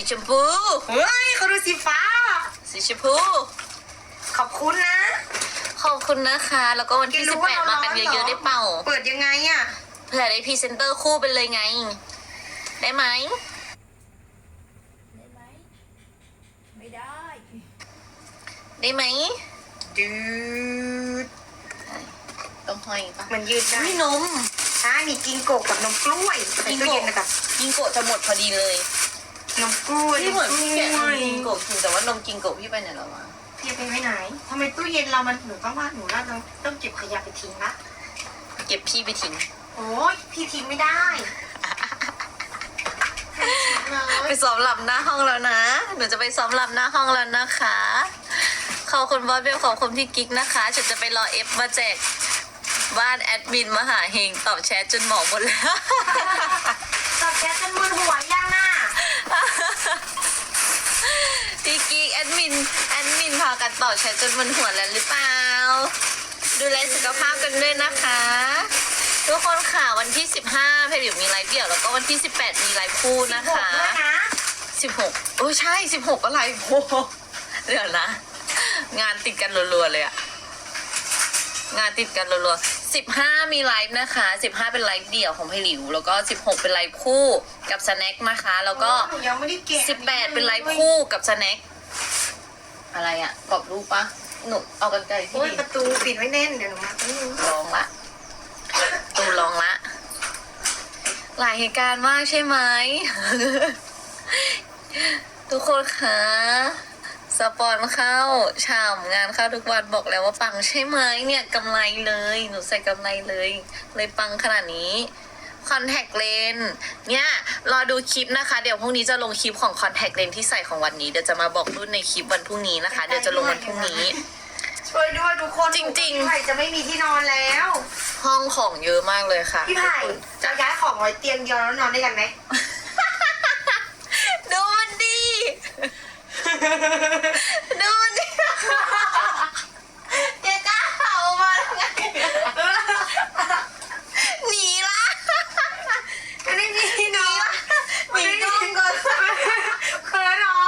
สีชมพู เฮ้ยเขาดูสีฟ้า สีชมพู ขอบคุณนะ ขอบคุณนะคะ แล้วก็วันที่ แกรู้สิบว่าแปดเรามากันร้อนเหรอเยอะๆได้เป่า เปิดยังไงอะ เผื่อได้พรีเซนเตอร์คู่ไปเลยไง ได้ไหม ได้ไหมไม่ได้ ได้ไหมดืดต้องห้อยปะมันยืดได้นี่นม ใช่มีกิงโกะกับนมกล้วยใส่ตู้เย็นนะครับกิงโกะจะหมดพอดีเลย นมกล้วยพี่เหมือนพี่แกะนล้มวยกิงโกะกินแต่ว่านมกิงโกะพี่ไปไหนแล้ววะพี่ไปไว้ไหนทำไมตู้เย็นเรามันหนูต้องว่าหนูน่าจะต้องเก็บขยะไปทิ้งละเก็บพี่ไปทิ้งโอ้ยพี่ทิ้งไม่ได้เลไปยซ้อมลำหน้าห้องแล้วนะ หนูจะไปซ้อมลำหน้าห้องแล้วนะคะ ขอบคุณบอสเบลขอบคุณพี่กิ๊กนะคะ ฉันจะไปรอเอฟมาแจกบ้านแอดมินมหาเฮงตอบแชทจนหมองหมดแล้ว ตอบแชทจนมือหัวย่างหน้า กันตอบแชทจนมันหัวแล้วหรือเปล่า ดูแลสุขภาพกันด้วยนะคะ ทุกคนค่ะวันที่ 15เพจบิวมีไลฟ์เดี่ยวแล้วก็วันที่ 18 มีไลฟ์คู่นะบอกคะด้วยนะ16โอ้ใช่ 16 ก็ไลฟ์โอ้โหเดี๋ยวนะ งานติดกันรัวๆเลยอะงานติดกันรัวๆ15มีไลฟ์นะคะ15เป็นไลฟ์เดี่ยวของพี่หลิว แล้วก็16เป็นไลฟ์คู่กับสแน็คนะคะ แล้วก็หนูยังไม่ได้เก็บสิบแปดเป็นไลฟ์คู่กับสแน็ค อะไรอะกรอบรูปปะหนูเอากันไกลที่โอ้ยดีประตูปิดไว้แน่นเดี๋ยวหนูมาแป๊บนึงลองละตูลองละ หลายเหตุการณ์มากใช่ไหม ทุกคนคะสปอนเข้าฉ่ำงานเข้าทุกวันบอกแล้วว่าปังใช่ไหมเนี่ยกำไรเลย หนูใส่กำไรเลย เลยปังขนาดนี้ คอนแทคเลนเนี่ยรอดูคลิปนะคะ เดี๋ยวพรุ่งนี้จะลงคลิปของคอนแทคเลนที่ใส่ของวันนี้เดี๋ยวจะมาบอกรุ่นในคลิปวันพรุ่งนี้นะคะ เดี๋ยวจะลงวันพรุ่งนี้ ช่วยด้วยทุกคนจริงๆ พี่ไผ่จะไม่มีที่นอนแล้ว ห้องของเยอะมากเลยค่ะพี่ไผ่จะย้ายของไว้เตียงเดียวแล้วนอนด้วยกันไหมดูมันดีดูมันดีแกกล้าเห่ามาทำไงหนีละ ไม่ได้มีที่นอน หนีกล้องก่อน เขินเหรอ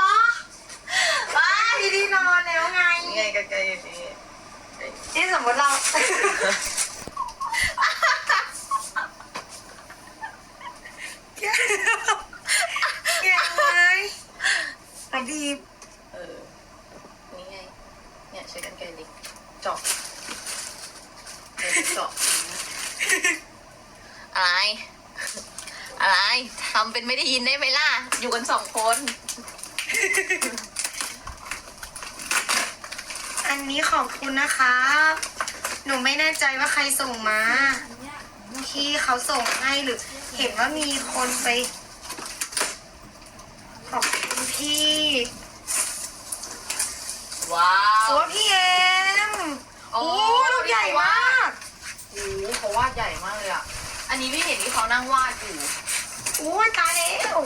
ว้ามีที่นอนแล้วไง ไงกันไกลดี นี่สมมติเรา แกแกเลยอันดีเออ นี่ไง เนี่ยใช้กันไกลดิเจาะเดี๋ยวเจาะอะไร อะไรทำเป็นไม่ได้ยินได้ไหมล่ะ อยู่กันสองคน อันนี้ขอบคุณนะครับ หนูไม่แน่ใจว่าใครส่งมาอันเนี้ยที่เขาส่งให้หรือ เห็นว่ามีคนไป ขอบคุณพี่ว้าโอ้พี่เอ็มโอ้ลูกใหญ่มากโอ้โหเขาวาดใหญ่มากเลยอะ อันนี้พี่เห็นที่เขานั่งวาดอยู่ โอ้ยตายแล้ว